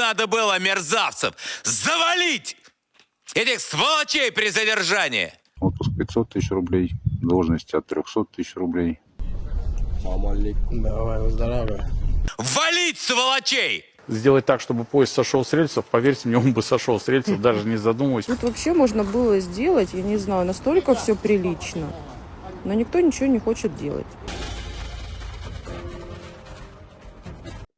надо было, мерзавцев! Завалить! Этих сволочей при задержании! Отпуск 500 тысяч рублей, должность от 300 тысяч рублей. Давай, выздоравливай. Валить сволочей! сделать так, чтобы поезд сошел с рельсов, поверьте мне, он бы сошел с рельсов, даже не задумываясь. Тут вообще можно было сделать, я не знаю, настолько все прилично. Но никто ничего не хочет делать.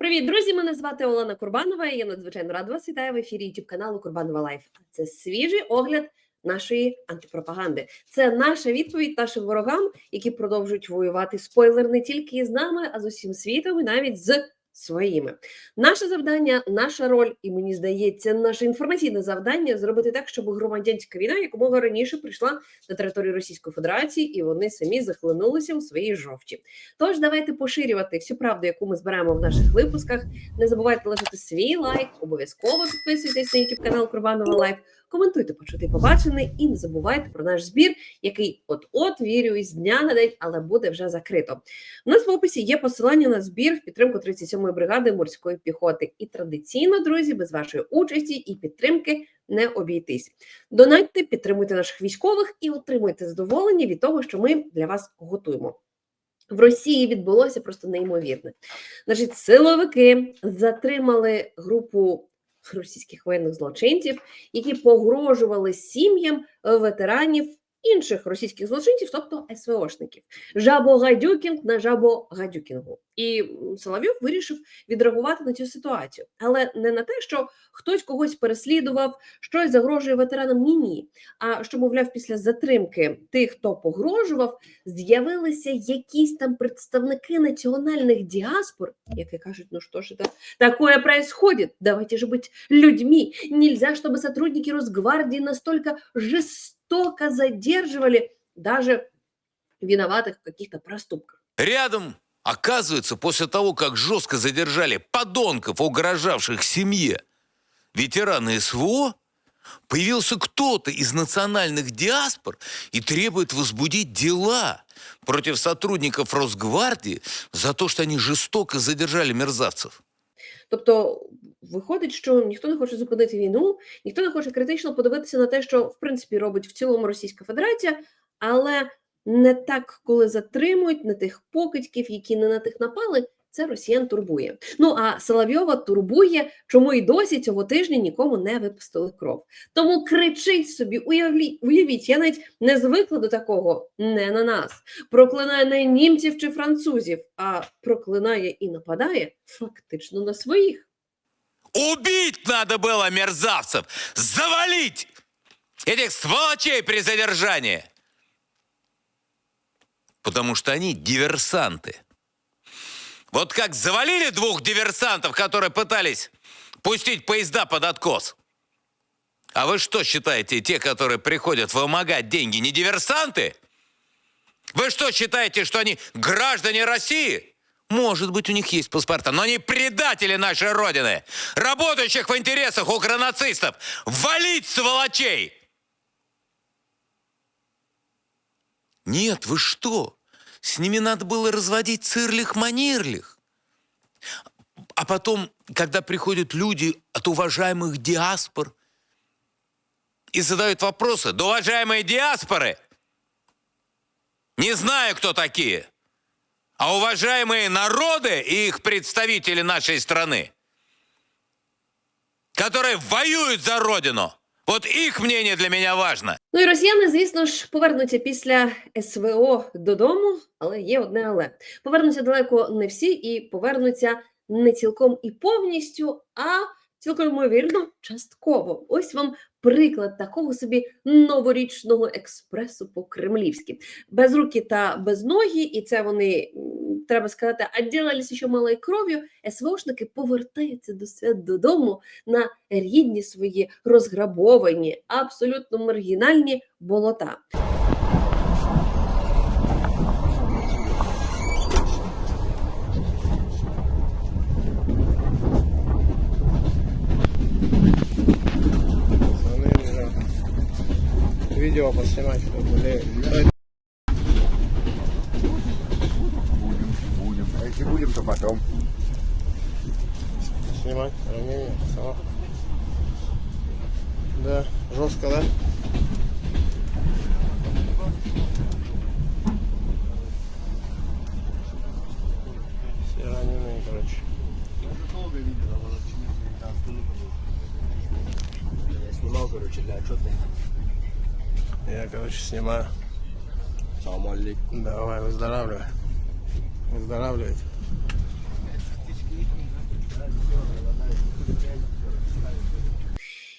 Привіт, друзі! Мене звати Олена Курбанова. і Я надзвичайно рада вас вітаю в ефірі youtube каналу Курбанова Лайф. Це свіжий огляд нашої антипропаганди. Це наша відповідь нашим ворогам, які продовжують воювати спойлер не тільки з нами, а з усім світом, і навіть з своїми. Наше завдання, наша роль, і мені здається, наше інформаційне завдання зробити так, щоб громадянська війна якомога раніше прийшла на територію Російської Федерації, і вони самі захлинулися у своїй жовчі. Тож давайте поширювати всю правду, яку ми збираємо в наших випусках. Не забувайте лишити свій лайк, обов'язково підписуйтесь на YouTube канал Курбанова Лайф, коментуйте почути побачене і не забувайте про наш збір, який от-от вірю із дня на день, але буде вже закрито. У нас в описі є посилання на збір в підтримку 37-ї бригади морської піхоти. І традиційно, друзі, без вашої участі і підтримки не обійтись. Донатьте, підтримуйте наших військових і отримуйте задоволення від того, що ми для вас готуємо. В Росії відбулося просто неймовірне. Значить, силовики затримали групу російських воєнних злочинців, які погрожували сім'ям е, ветеранів інших російських злочинців, тобто СВОшників. Жабогадюкінг на жабогадюкінгу. І м, Соловйов вирішив відреагувати на цю ситуацію, але не на те, що хтось когось переслідував, щось загрожує ветеранам. Ні, ні. А що, мовляв, після затримки тих, хто погрожував, з'явилися якісь там представники національних діаспор, які кажуть, ну що ж это такое происходит? Давайте же быть людьми. Нельзя, чтобы сотрудники Росгвардии настолько жестоко задерживали даже виноватых в каких-то проступках. Рядом, оказывается, после того, как жестко задержали подонков, угрожавших семье, ветераны СВО, появился кто-то из национальных диаспор и требует возбудить дела против сотрудников Росгвардии за то, что они жестоко задержали мерзавцев. Тобто виходить, що ніхто не хоче зупинити війну, ніхто не хоче критично подивитися на те, що в принципі робить в цілому Російська Федерація, але не так, коли затримують не тих покидьків, які не на тих напали. Це росіян турбує. Ну а Соловйова турбує, чому і досі цього тижня нікому не випустили кров. Тому кричить собі, уявлі, уявіть, я навіть не звикла до такого не на нас. Проклинає не німців чи французів, а проклинає і нападає фактично на своїх. Убить надо было, мерзавцев! Завалить! Этих сволочей при задержании! Потому что они диверсанты. Вот как завалили двух диверсантов, которые пытались пустить поезда под откос. А вы что считаете, те, которые приходят вымогать деньги, не диверсанты? Вы что считаете, что они граждане России? Может быть, у них есть паспорта, но они предатели нашей Родины, работающих в интересах укронацистов. Валить сволочей! Нет, вы что? С ними надо было разводить цирлих-манирлих. А потом, когда приходят люди от уважаемых диаспор и задают вопросы, да уважаемые диаспоры, не знаю, кто такие, а уважаемые народы и их представители нашей страны, которые воюют за Родину, вот их мнение для меня важно. Ну і росіяни, звісно ж, повернуться після СВО додому, але є одне але. Повернуться далеко не всі і повернуться не цілком і повністю, а цілком ймовірно, частково. Ось вам приклад такого собі новорічного експресу по-кремлівськи. Без руки та без ноги, і це вони, треба сказати, відділилися ще малою кров'ю. СВОшники повертаються до свят додому на рідні свої розграбовані, абсолютно маргінальні болота. Видео поснимать, чтобы были. Будем, будем. А если будем, то потом. Снимать. ранение, пацанов. Да, жестко, да? Все раненые, короче. Я снимал, короче, для отчета. Я, короче, снимаю. Салам алейкум. Давай, выздоравливай. Выздоравливай.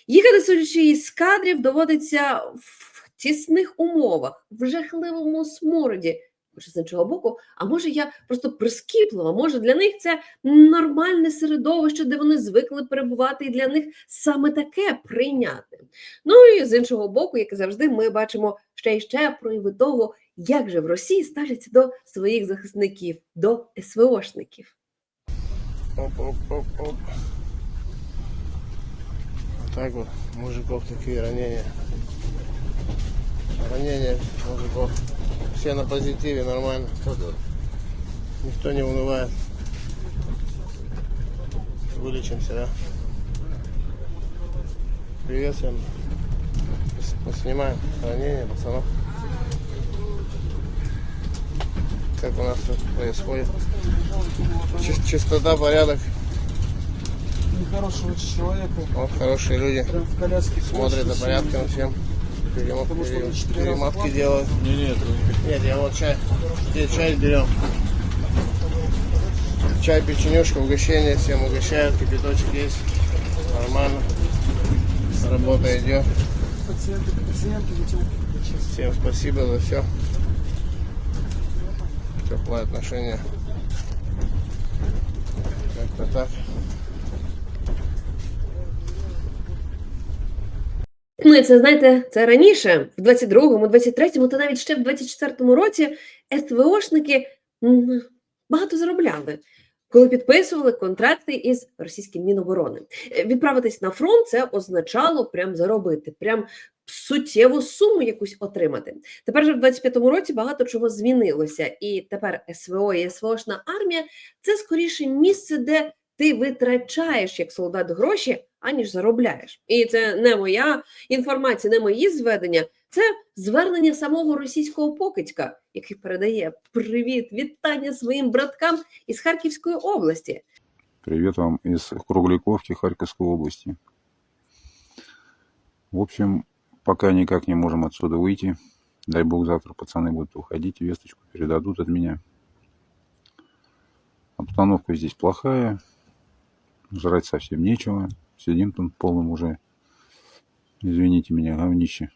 Їхати судячи із кадрів доводиться в тісних умовах, в жахливому смороді. Може, з іншого боку, а може я просто прискіплива, може для них це нормальне середовище, де вони звикли перебувати, і для них саме таке прийняти. Ну і з іншого боку, як завжди, ми бачимо ще й ще прояви того, як же в Росії ставляться до своїх захисників, до СВОшників. Оп-оп-оп-оп. Так вот, мужиков такие ранения. Ранения мужиков. Все на позитиве, нормально. Никто не унывает. Вылечимся, да? Привет всем. Пос- Поснимаем ранения пацанов. Как у нас тут происходит. Чис- Чистота, порядок. нехорошего человека. Вот хорошие люди. Прям в коляске Смотрят за порядком всем. Перемов- Потому что пере- он четыре раза перемовки платит. делают. Не, нет, Нет, я вот чай. Где чай берем? Чай, печенюшка, угощение всем угощают, кипяточек есть. Нормально. Работа идет. Пациенты, пациенты. Всем спасибо за все. Теплое отношение. Как-то так. І це знаєте, це раніше, в 22-му, 23-му, та навіть ще в 24-му році СВОшники багато заробляли, коли підписували контракти із російським Міноборони. Е, Відправитись на фронт це означало прям заробити, прям суттєву суму якусь отримати. Тепер же в 25-му році багато чого змінилося, і тепер СВО і СВОшна армія це скоріше місце, де ти витрачаєш як солдат гроші, аніж заробляєш. І це не моя інформація, не мої зведення. Це звернення самого російського покидька, який передає привіт, вітання своїм браткам із Харківської області. Привет вам из Кругляковки Харьковской области. В общем, пока никак не можем отсюда выйти. Дай бог завтра пацаны будут уходить, весточку передадут от меня. Обстановка здесь плохая. Жрать совсем нечего. Сидим там в полном уже, извините меня, говнище.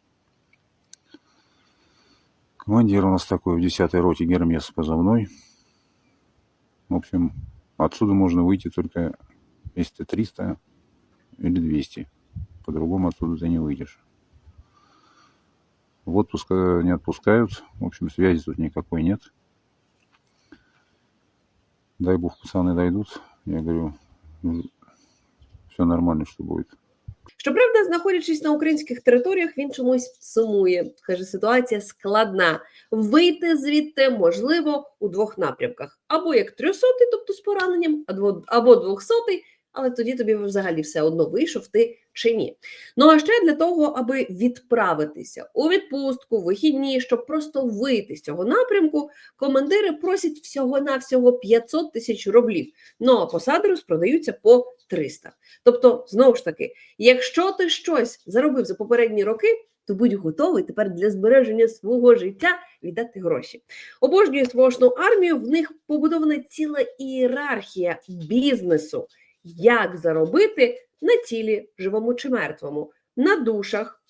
Командир у нас такой в 10-й роте Гермес позывной. В общем, отсюда можно выйти только если ты 300 или 200. По-другому оттуда ты не выйдешь. В отпуск э, не отпускают. В общем, связи тут никакой нет. Дай бог, пацаны дойдут. Я говорю, все нормально, що буде. Щоправда, знаходячись на українських територіях, він чомусь сумує. Каже, ситуація складна. Вийти звідти можливо у двох напрямках: або як трьохсотий, тобто з пораненням, або, двохсотий, але тоді тобі взагалі все одно вийшов ти чи ні. Ну а ще для того, аби відправитися у відпустку, вихідні, щоб просто вийти з цього напрямку, командири просять всього-навсього 500 тисяч рублів. Ну а посади розпродаються по 300. Тобто, знову ж таки, якщо ти щось заробив за попередні роки, то будь готовий тепер для збереження свого життя віддати гроші. Обожнюю свошну армію. В них побудована ціла ієрархія бізнесу, як заробити на тілі живому чи мертвому, на душах.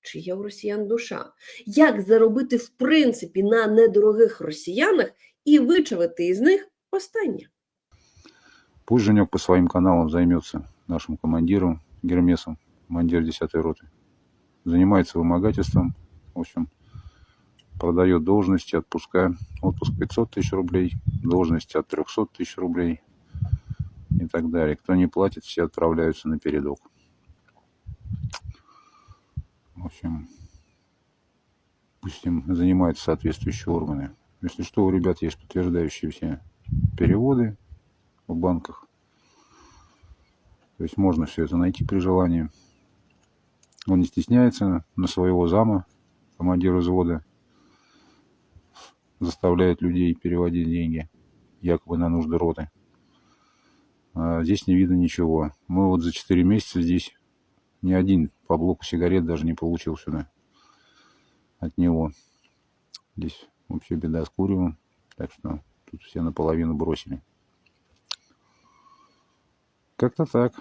Чи є у росіян душа? Як заробити в принципі на недорогих росіянах і вичавити із них останнє? Пусть Женек по своим каналам займется нашим командиром Гермесом, командир 10-й роты. Занимается вымогательством. В общем, продает должности, отпуска. Отпуск 500 тысяч рублей, должности от 300 тысяч рублей и так далее. Кто не платит, все отправляются на передок. В общем, пусть им занимаются соответствующие органы. Если что, у ребят есть подтверждающие все переводы в банках. То есть можно все это найти при желании. Он не стесняется на своего зама, командира взвода, заставляет людей переводить деньги, якобы на нужды роты. Здесь не видно ничего. Мы вот за 4 месяца здесь ни один по блоку сигарет даже не получил сюда от него. Здесь вообще беда с куревом, так что тут все наполовину бросили. Как-то так.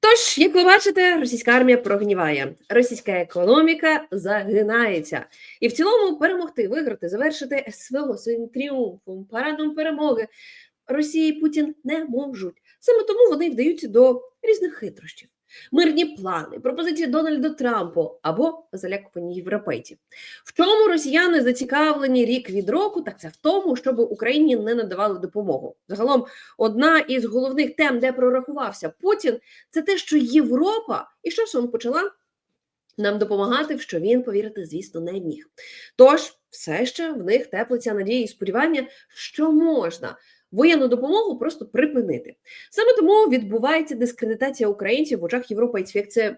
Тож, як ви бачите, російська армія прогніває, російська економіка загинається, і в цілому перемогти, виграти, завершити СВО своїм тріумфом, парадом перемоги Росії Путін не можуть. Саме тому вони вдаються до різних хитрощів. Мирні плани, пропозиції Дональда Трампу або залякування європейців. В чому росіяни зацікавлені рік від року, так це в тому, щоб Україні не надавали допомогу. Загалом, одна із головних тем, де прорахувався Путін, це те, що Європа і з часом почала нам допомагати, в що він повірити, звісно, не міг. Тож, все ще в них теплиться надія і сподівання, що можна воєнну допомогу просто припинити. Саме тому відбувається дискредитація українців в очах європейців, як це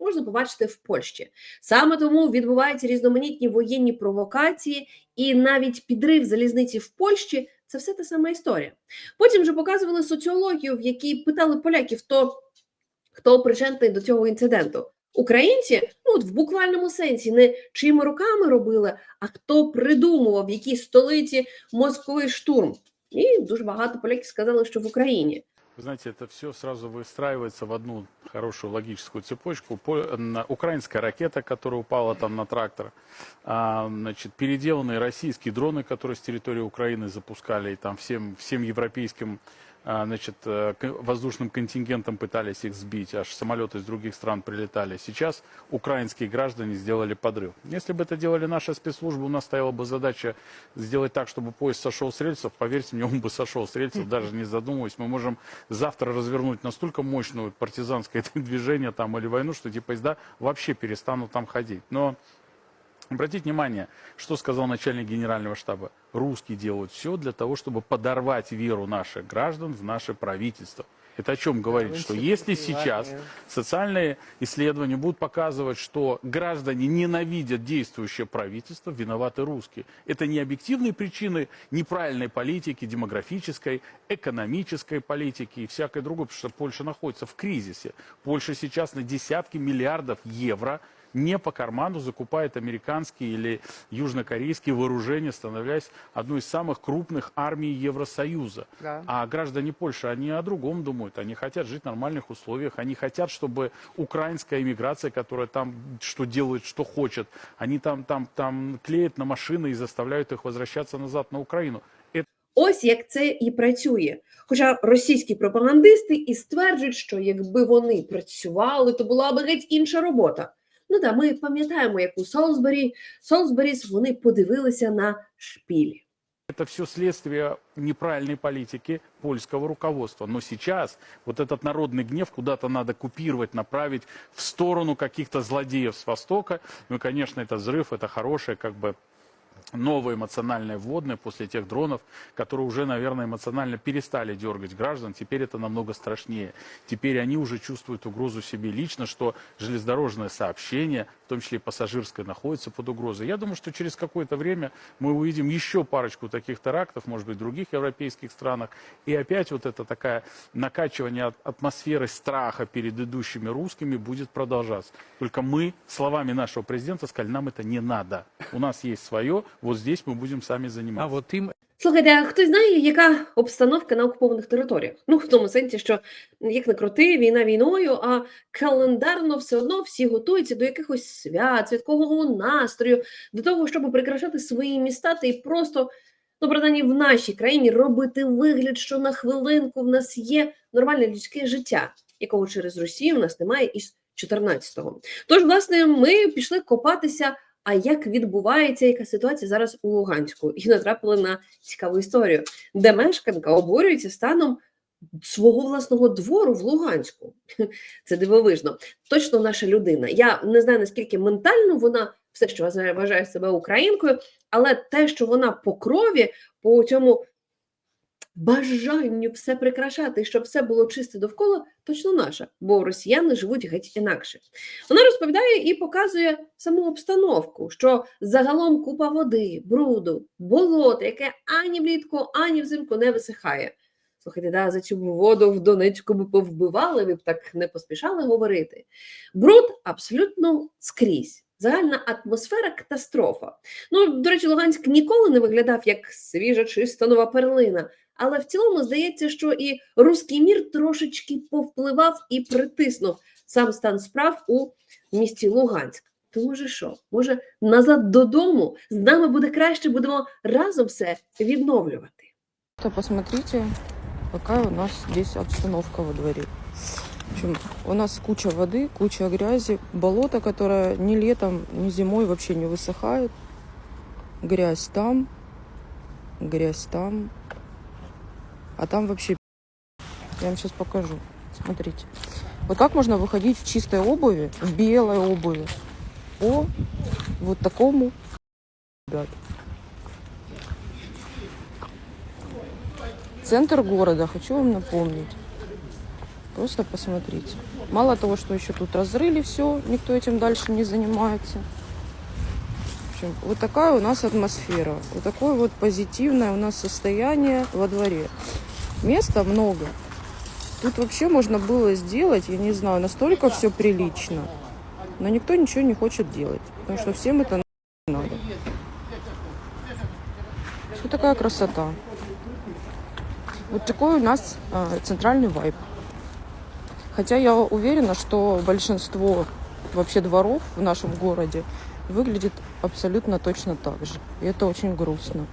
можна побачити в Польщі. Саме тому відбуваються різноманітні воєнні провокації і навіть підрив залізниці в Польщі. Це все та сама історія. Потім вже показували соціологію, в якій питали поляків, хто, хто причетний до цього інциденту. Українці, ну от в буквальному сенсі, не чиїми руками робили, а хто придумував, в якій столиці мозковий штурм. І дуже багато поляків сказали, що в Україні. Вы знаете, это все сразу выстраивается в одну хорошую логическую цепочку. По- на- Украинская ракета, которая упала там на трактор, а, значит, переделанные российские дроны, которые с территории Украины запускали, и там всем, всем европейским а, значит, э, воздушным контингентом пытались их сбить, аж самолеты из других стран прилетали. Сейчас украинские граждане сделали подрыв. Если бы это делали наши спецслужбы, у нас стояла бы задача сделать так, чтобы поезд сошел с рельсов. Поверьте мне, он бы сошел с рельсов, даже не задумываясь. Мы можем завтра развернуть настолько мощное партизанское движение там или войну, что эти поезда вообще перестанут там ходить. Но Обратите внимание, что сказал начальник генерального штаба. Русские делают все для того, чтобы подорвать веру наших граждан в наше правительство. Это о чем говорит? Что если сейчас социальные исследования будут показывать, что граждане ненавидят действующее правительство, виноваты русские. Это не объективные причины неправильной политики, демографической, экономической политики и всякой другой, потому что Польша находится в кризисе. Польша сейчас на десятки миллиардов евро не по карману закупает американские или южнокорейские вооружения, становясь одной из самых крупных армий Евросоюза. А граждане Польши, они о другом думают. Они хотят жить в нормальных условиях. Они хотят, чтобы украинская иммиграция, которая там что делает, что хочет, они там, там, там клеят на машины и заставляют их возвращаться назад на Украину. Это Ось як це і працює. Хоча російські пропагандисти і стверджують, що якби вони працювали, то була би геть інша робота. Ну так, ми пам'ятаємо, як у Солсбері, Солсберіс вони подивилися на шпілі. Это все следствие неправильной политики польского руководства. Но сейчас вот этот народный гнев куда-то надо купировать, направить в сторону каких-то злодеев с Востока. Ну и, конечно, это взрыв, это хорошее как бы новое эмоциональное вводное после тех дронов, которые уже, наверное, эмоционально перестали дергать граждан. Теперь это намного страшнее. Теперь они уже чувствуют угрозу себе лично, что железнодорожное сообщение, том числе и пассажирское, находится под угрозой. Я думаю, что через какое-то время мы увидим еще парочку таких терактов, может быть, в других европейских странах. И опять вот это такое накачивание атмосферы страха перед идущими русскими будет продолжаться. Только мы словами нашего президента сказали, нам это не надо. У нас есть свое, вот здесь мы будем сами заниматься. А вот им Слухайте, а хтось знає, яка обстановка на окупованих територіях? Ну, в тому сенсі, що як не крути, війна війною, а календарно все одно всі готуються до якихось свят, святкового настрою, до того, щоб прикрашати свої міста та й просто, ну, принаймні в нашій країні робити вигляд, що на хвилинку в нас є нормальне людське життя, якого через Росію в нас немає із 14-го. Тож, власне, ми пішли копатися. А як відбувається яка ситуація зараз у Луганську? І натрапили на цікаву історію, де мешканка обурюється станом свого власного двору в Луганську. Це дивовижно. Точно наша людина. Я не знаю наскільки ментально вона все, що вважає, себе українкою, але те, що вона по крові, по цьому бажанню все прикрашати, щоб все було чисте довкола, точно наша, бо росіяни живуть геть інакше. Вона розповідає і показує саму обстановку, що загалом купа води, бруду, болот, яке ані влітку, ані взимку не висихає. Слухайте, да, за цю воду в Донецьку би повбивали, ви б так не поспішали говорити. Бруд абсолютно скрізь. Загальна атмосфера катастрофа. Ну, до речі, Луганськ ніколи не виглядав як свіжа, чиста нова перлина. Але в цілому здається, що і руський мір трошечки повпливав і притиснув сам стан справ у місті Луганськ. То може що? Може, назад додому з нами буде краще, будемо разом все відновлювати. То посмотрите, какая у нас здесь обстановка во дворе. В общем, у нас куча воды, куча грязи, болото, которое ни летом, ни зимой вообще не высыхает. Грязь там, грязь там, а там вообще я вам сейчас покажу. Смотрите. Вот как можно выходить в чистой обуви, в белой обуви по вот такому, ребят. Центр города, хочу вам напомнить. Просто посмотрите. Мало того, что еще тут разрыли все, никто этим дальше не занимается. В общем, вот такая у нас атмосфера. Вот такое вот позитивное у нас состояние во дворе. Места много. Тут вообще можно было сделать, я не знаю, настолько все прилично. Но никто ничего не хочет делать. Потому что всем это надо. Что такая красота? Вот такой у нас а, центральный вайб. Хотя я уверена, что большинство вообще дворов в нашем городе выглядит абсолютно точно так же. И это очень грустно.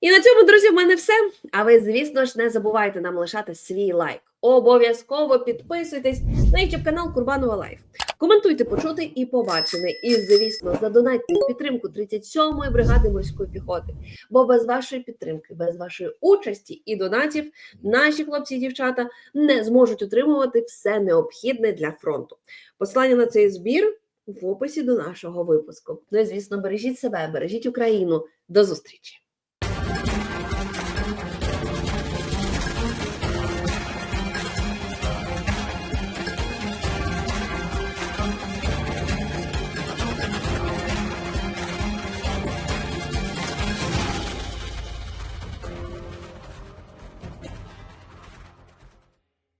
І на цьому, друзі, в мене все. А ви, звісно ж, не забувайте нам лишати свій лайк. Обов'язково підписуйтесь на YouTube канал Курбанова Лайф. Коментуйте почути і побачене. І, звісно, задонатьте в підтримку 37-ї бригади морської піхоти. Бо без вашої підтримки, без вашої участі і донатів наші хлопці і дівчата не зможуть отримувати все необхідне для фронту. Посилання на цей збір в описі до нашого випуску. Ну і звісно, бережіть себе, бережіть Україну. До зустрічі!